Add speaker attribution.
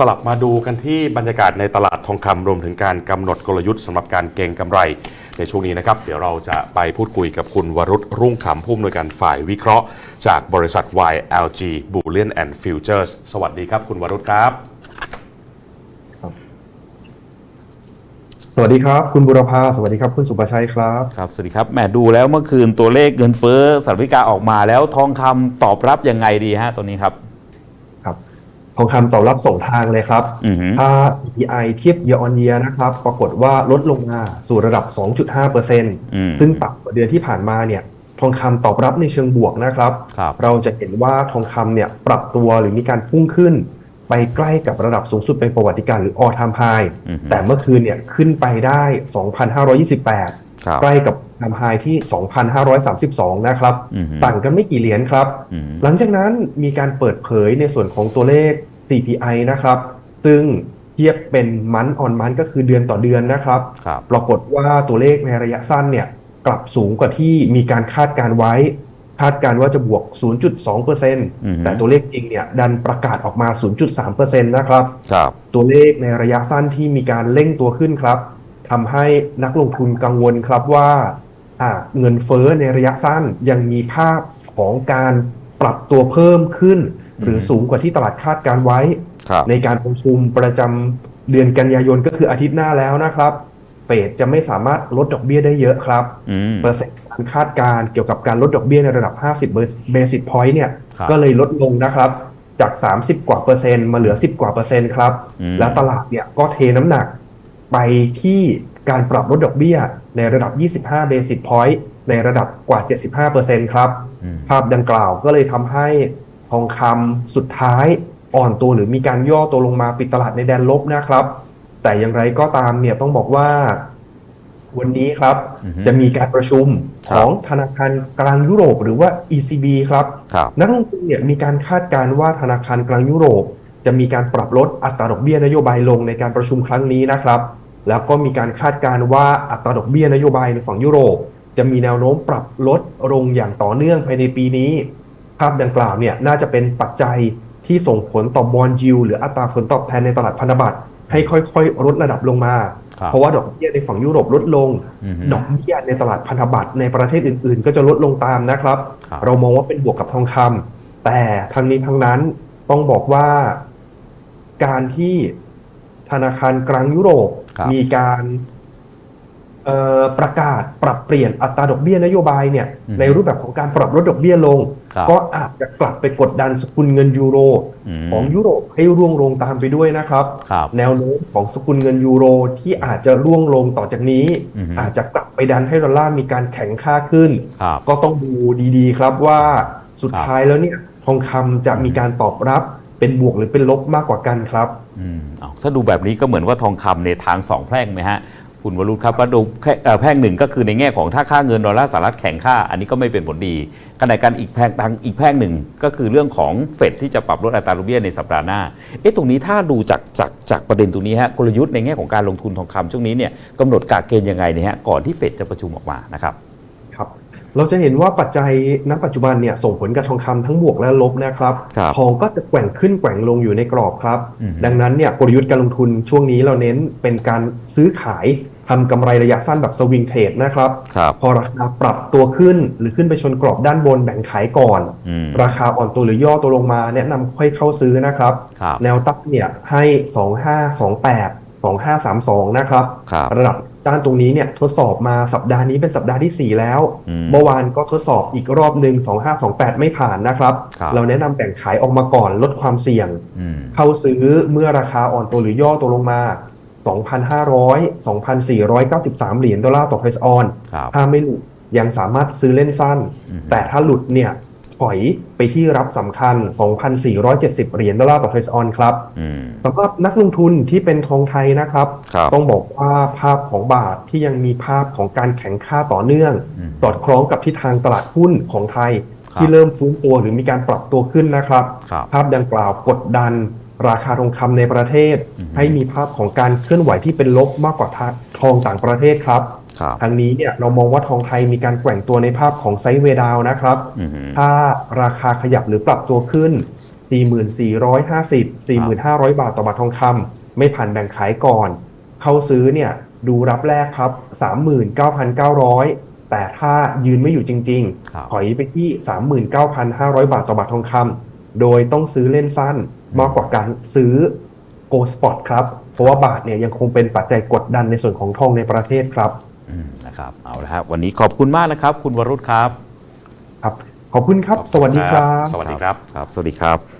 Speaker 1: สลับมาดูกันที่บรรยากาศในตลาดทองคำรวมถึงการกำหนดกลยุทธ์สำหรับการเก็งกำไร ในช่วงนี้นะครับ เดี๋ยวเราจะไปพูดคุยกับคุณวรุษรุ่งขำผู้อำนวยการฝ่ายวิเคราะห์ จากบริษัท YLG Bullion and Futures สวัสดีครับคุณวรุษครับ
Speaker 2: สวัสดีครับคุณบุรพาสวัสดีครับคุณสุประชัยครับ
Speaker 3: ครับ สวัสดีครับแหมดูแล้วเมื่อคืนตัวเลขเงินเฟ้อสหรัฐอเมริกาออกมาแล้วทองคำตอบรับยังไงดีฮะตัวนี้ครับ
Speaker 2: ครับ ทองคำตอบรับส่งทางเลยครับ
Speaker 3: อือหือ
Speaker 2: ถ้า CPI เทียบ year on year นะครับ ปรากฏว่าลดลงมาสู่ระดับ 2.5%ซึ่งต่ำกว่าเดือนที่ผ่านมาเนี่ยทองคำตอบรับในเชิงบวกนะครับ
Speaker 3: ครับ
Speaker 2: เราจะเห็นว่าทองคำเนี่ยปรับตัวหรือมีการพุ่งขึ้น ไปใกล้กับระดับสูงสุดเป็นประวัติการหรือ all time high
Speaker 3: อือฮึ
Speaker 2: แต่เมื่อคืนเนี่ยขึ้นไปได้ 2,528
Speaker 3: ครับ
Speaker 2: ใกล้กับ all time high ที่ 2,532 นะครับ
Speaker 3: อือฮึ
Speaker 2: ต่างกันไม่กี่เหรียญครับ
Speaker 3: อืม
Speaker 2: หลังจากนั้นมีการเปิดเผยในส่วนของตัวเลข CPI นะครับ ซึ่งเทียบเป็นมันออนมันก็คือเดือนต่อเดือนนะครับ
Speaker 3: ครับ
Speaker 2: ปรากฏว่าตัวเลขในระยะสั้นเนี่ยกลับสูงกว่าที่มีการคาดการไว้ คาดการว่าจะบวก 0.2%แต่ตัวเลขจริงเนี่ยดันประกาศออกมา 0.3%นะครับ
Speaker 3: ครับ
Speaker 2: ตัวเลขในระยะสั้นที่มีการเร่งตัวขึ้นครับทำให้นักลงทุนกังวลครับว่าอ่าเงินเฟ้อในระยะสั้นยังมีภาพของการปรับตัวเพิ่มขึ้น หรือสูงกว่าที่ตลาดคาดการไว้
Speaker 3: ครับ
Speaker 2: ในการประชุมประจำเดือนกันยายนก็คืออาทิตย์หน้าแล้วนะครับเฟดจะไม่สามารถลดดอกเบี้ยได้เยอะครับ
Speaker 3: อืม
Speaker 2: เปอร์เซ็นต์การคาดการณ์เกี่ยวกับการลดดอกเบี้ยในระดับ 50 เบสิ s พอยต์เนี่ย
Speaker 3: ครับ
Speaker 2: ก็เลยลดลงนะครับ จาก 30 กว่าเปอร์เซ็นต์มาเหลือ 10 กว่าเปอร์เซ็นต์ครับ
Speaker 3: อืม
Speaker 2: และตลาดเนี่ยก็เทน้ำหนัก ไปที่การปรับลดดอกเบี้ยในระดับ 25 เบสิ s พอยต์ในระดับกว่า 75เปอร์เซ็นต์ครับ
Speaker 3: อืม
Speaker 2: ภาพดังกล่าวก็เลยทำให้ ทองคำสุดท้ายอ่อนตัวหรือมีการย่อตัวลงมาปิดตลาดในแดนลบนะครับ แต่อย่างไรก็ตามเนี่ยต้องบอกว่า วันนี้ครับ
Speaker 3: อือฮึ
Speaker 2: จะมีการประชุม
Speaker 3: ครั
Speaker 2: ข
Speaker 3: บ
Speaker 2: องธนาคารกลางยุโรปหรือว่า ECB ครับ
Speaker 3: ครับ
Speaker 2: นักลงทุนเนี่ยมีการคาดการณ์ว่าธนาคารกลางยุโรป จะมีการปรับลดอัตราดอกเบี้ยนโยบายลงในการประชุมครั้งนี้นะครับ แล้วก็มีการคาดการณ์ว่าอัตราดอกเบี้ยนโยบายในฝั่งยุโรป จะมีแนวโน้มปรับลดลงอย่างต่อเนื่องภายในปีนี้ ภาพดังกล่าวเนี่ยน่าจะเป็นปัจจัยที่ส่งผลต่อบอลยิวหรืออัตราผลตอบแทนในตลาดพันธบัตรให้ค่อยๆลดระดับลงมา
Speaker 3: ครับ
Speaker 2: เพราะว่าดอกเบี้ยในฝั่งยุโรปลดลง
Speaker 3: อือฮึ
Speaker 2: ดอกเบี้ยในตลาดพันธบัตรในประเทศอื่นๆ ก็จะลดลงตามนะครับ
Speaker 3: ครับ
Speaker 2: เรามองว่าเป็นบวกกับทองคำแต่ทั้งนี้ทั้งนั้นต้องบอกว่าการที่ธนาคารกลางยุโรป
Speaker 3: ครับ
Speaker 2: มีการเอ่อ ประกาศปรับเปลี่ยนอัตราดอกเบี้ยนโยบายเนี่ย
Speaker 3: อืม
Speaker 2: ในรูปแบบของการปรับลดดอกเบี้ยลง
Speaker 3: ครับ
Speaker 2: ก็อาจจะกลับไปกดดันสกุลเงินยูโร
Speaker 3: อืม
Speaker 2: ของยุโรปให้ร่วงลงตามไปด้วยนะครับ
Speaker 3: ครับ
Speaker 2: แนวโน้มของสกุลเงินยูโรที่อาจจะร่วงลงต่อจากนี้
Speaker 3: อือฮึ
Speaker 2: อาจจะกลับไปดันให้ดอลลาร์มีการแข็งค่าขึ้น
Speaker 3: ครับ
Speaker 2: ก็ต้องดูดีๆครับว่าสุด
Speaker 3: ครับ
Speaker 2: ท้ายแล้วเนี่ยทองคำจะมีการตอบรับเป็นบวกหรือเป็นลบมากกว่ากันครับ
Speaker 3: อืมเอาถ้าดูแบบนี้ก็เหมือนว่าทองคำในทางสองแพร่งไหมฮะ คุณวรุษครับว่าดูแค่เอ่อแพร่งหนึ่งก็คือในแง่ของถ้าค่าเงินดอลลาร์สหรัฐแข็งค่า อันนี้ก็ไม่เป็นผลดีขณะการอีกแพ่งทางอีกแพร่งหนึ่งก็คือเรื่องของเฟดที่จะปรับลดอัตราดอกเบี้ยในสัปดาห์หน้าเอ๊ะตรงนี้ถ้าดูจากจากจากประเด็นตรงนี้ฮะกลยุทธ์ในแง่ของการลงทุนทองคำช่วงนี้เนี่ยกำหนดกาเกณฑ์ยังไงเนี่ยฮะก่อนที่เฟดจะประชุมออกมานะ
Speaker 2: ครับ เราจะเห็นว่าปัจจัยณปัจจุบันเนี่ยส่งผลกับทองคำทั้งบวกและลบนะครับ
Speaker 3: ครับ
Speaker 2: ทองก็จะแกว่งขึ้นแกว่งลงอยู่ในกรอบครับ
Speaker 3: อืม
Speaker 2: ดังนั้นเนี่ยกลยุทธ์การลงทุนช่วงนี้เราเน้นเป็นการซื้อขายทำกำไรระยะสั้นแบบสวิงเทรดนะครับ
Speaker 3: ครับ
Speaker 2: พอราคาปรับตัวขึ้นหรือขึ้นไปชนกรอบด้านบนแบ่งขายก่อน
Speaker 3: อืม
Speaker 2: ราคาอ่อนตัวหรือย่อตัวลงมา แนะนำค่อยเข้าซื้อนะครับ
Speaker 3: ครับ
Speaker 2: แนวตั้งเนี่ยให้ 2528 2532 นะครับ
Speaker 3: ครับ
Speaker 2: ระดับ ด้านตรงนี้เนี่ยทดสอบมาสัปดาห์นี้เป็นสัปดาห์ที่ 4 แล้ว
Speaker 3: อืม
Speaker 2: เมื่อวานก็ทดสอบอีกรอบหนึ่ง2528 ไม่ผ่านนะครับ
Speaker 3: ครับ
Speaker 2: เราแนะนำแบ่งขายออกมาก่อนลดความเสี่ยง
Speaker 3: อืม
Speaker 2: เข้าซื้อเมื่อราคาอ่อนตัวหรือย่อตัวลงมา 2,500 2,493 เหรียญดอลลาร์ต่อเพรสออน
Speaker 3: ครับ
Speaker 2: ถ้าไม่หลุดยังสามารถซื้อเล่นสั้น
Speaker 3: อืม
Speaker 2: แต่ถ้าหลุดเนี่ย ถอยไปที่รับสำคัญ 2,470 เหรียญดอลลาร์ต่อเพรสออนครับ
Speaker 3: อืม
Speaker 2: สำหรับนักลงทุนที่เป็นทองไทยนะครับ
Speaker 3: ครับ
Speaker 2: ต้องบอกว่าภาพของบาทที่ยังมีภาพของการแข็งค่าต่อเนื่อง
Speaker 3: อืม
Speaker 2: สอดคล้องกับทิศทางตลาดหุ้นของไทย
Speaker 3: ครับ
Speaker 2: ที่เริ่มฟื้นตัวหรือมีการปรับตัวขึ้นนะครับ
Speaker 3: ครับ
Speaker 2: ภาพดังกล่าวกดดันราคาทองคำในประเทศ
Speaker 3: อือฮึ
Speaker 2: ให้มีภาพของการเคลื่อนไหวที่เป็นลบมากกว่าทองต่างประเทศครับ
Speaker 3: ครับ
Speaker 2: ทางนี้เนี่ยเรามองว่าทองไทยมีการแกว่งตัวในภาพของไซด์เวย์ดาวน์นะครับ
Speaker 3: อืม
Speaker 2: ถ้าราคาขยับหรือปรับตัวขึ้น 4450 4500 บาทต่อบาททองคำไม่ผ่านแบ่งขายก่อน เข้าซื้อเนี่ยดูรับแรกครับ 39,900 แต่ถ้ายืนไม่อยู่จริง
Speaker 3: ครับ
Speaker 2: ๆถอยไปที่ 39,500 บาทต่อบาททองคำโดยต้องซื้อเล่นสั้นมากกว่าการซื้อ Go Spot ครับ เพราะว่าบาทเนี่ยยังคงเป็นปัจจัยกดดันในส่วนของทองในประเทศครับ
Speaker 3: อืม นะครับเอาละครับวันนี้ขอบคุณมากนะครับ คุณวรุษครับ
Speaker 2: ครับ ขอบคุณครับ สวัสดีครับ
Speaker 1: สวัสดีครับ
Speaker 3: ครับ สวัสดีครับ